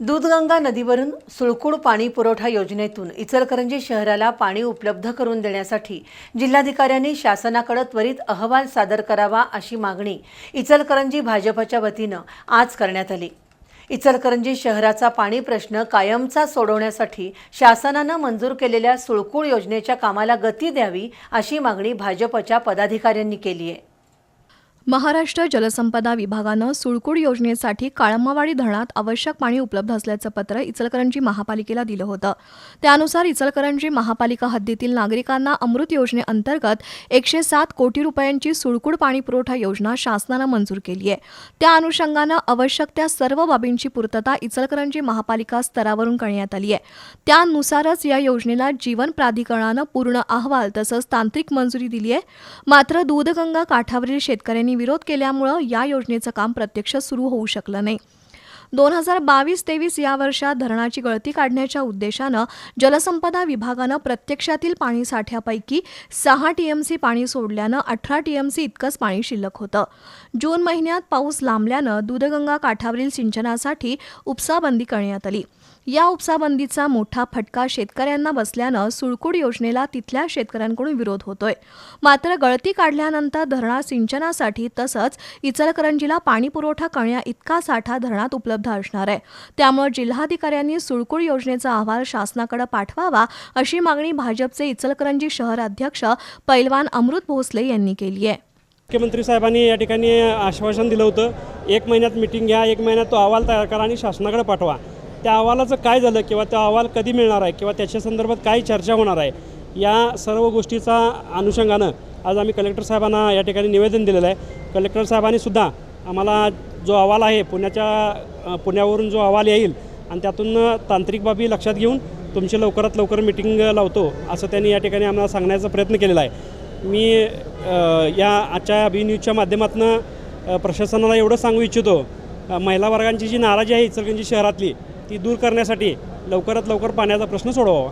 दूधगंगा नदीवरून सुळकूड पाणी पुरवठा योजनेतून इचलकरंजी शहराला पाणी उपलब्ध करून देण्यासाठी जिल्हाधिकाऱ्यांनी शासनाकडे त्वरित अहवाल सादर करावा अशी मागणी इचलकरंजी भाजपच्या वतीनं आज करण्यात आली. इचलकरंजी शहराचा पाणी प्रश्न कायमचा सोडवण्यासाठी शासनानं मंजूर केलेल्या सुळकूळ योजनेच्या कामाला गती द्यावी अशी मागणी भाजपच्या पदाधिकाऱ्यांनी केली आहे. महाराष्ट्र जलसंपदा विभागानं सुळकूड योजनेसाठी काळंबावाडी धरणात आवश्यक पाणी उपलब्ध असल्याचं पत्र इचलकरंजी महापालिकेला दिलं होतं. त्यानुसार इचलकरंजी महापालिका हद्दीतील नागरिकांना अमृत योजनेअंतर्गत एकशे सात कोटी रुपयांची सुळकूड पाणी पुरवठा योजना शासनानं मंजूर केली आहे. त्या अनुषंगानं आवश्यक त्या सर्व बाबींची पूर्तता इचलकरंजी महापालिका स्तरावरून करण्यात आली आहे. त्यानुसारच या योजनेला जीवन प्राधिकरणानं पूर्ण अहवाल तसंच तांत्रिक मंजुरी दिली आहे. मात्र दूधगंगा काठावरील शेतकऱ्यांनी विरोध केल्यामुळं या योजनेचं काम प्रत्यक्ष सुरू होऊ शकलं नाही. दोन हजार बावीस तेवीस या वर्षात धरणाची गळती काढण्याच्या उद्देशानं जलसंपदा विभागानं प्रत्यक्षातील पाणी साठ्यापैकी सहा टीएमसी पाणी सोडल्यानं अठरा टीएमसी इतकंच पाणी शिल्लक होतं. जून महिन्यात पाऊस लांबल्यानं दूधगंगा काठावरील सिंचनासाठी उपसाबंदी करण्यात आली. या उपसाबंदीचा मोठा फटका शेतकऱ्यांना बसल्यानं सुळकूड योजनेला तिथल्या शेतकऱ्यांकडून विरोध होतोय. मात्र गळती काढल्यानंतर धरणा सिंचनासाठी तसंच इचलकरंजीला पाणी पुरवठा करण्या इतका साठा धरणात उपलब्ध असणार आहे. त्यामुळे जिल्हाधिकाऱ्यांनी सुळकूड योजनेचा अहवाल शासनाकडे पाठवावा अशी मागणी भाजपचे इचलकरंजी शहर अध्यक्ष पैलवान अमृत भोसले यांनी केली आहे. मुख्यमंत्री साहेबांनी या ठिकाणी आश्वासन दिलं होतं एक महिन्यात मिटिंग घ्या एक महिन्यात तो अहवाल तयार करा आणि शासनाकडे पाठवा. त्या अहवालाचं काय झालं किंवा तो अहवाल कधी मिळणार आहे किंवा त्याच्या संदर्भात काय चर्चा होणार आहे या सर्व गोष्टीचा अनुषंगानं आज आम्ही कलेक्टर साहेबांना या ठिकाणी निवेदन दिलेलं आहे. कलेक्टर साहेबांनीसुद्धा आम्हाला जो अहवाल आहे पुण्याच्या पुण्यावरून जो अहवाल येईल आणि त्यातून तांत्रिक बाबी लक्षात घेऊन तुमची लवकरात लवकर मिटिंग लावतो असं त्यांनी या ठिकाणी आम्हाला सांगण्याचा प्रयत्न केलेला आहे. मी या आजच्या बी न्यूजच्या माध्यमातून प्रशासनाला एवढं सांगू इच्छितो महिला वर्गांची जी नाराजी आहे इचलकरंजी शहरातली ती दूर करण्यासाठी लवकरात लवकर पाण्याचा प्रश्न सोडवावा.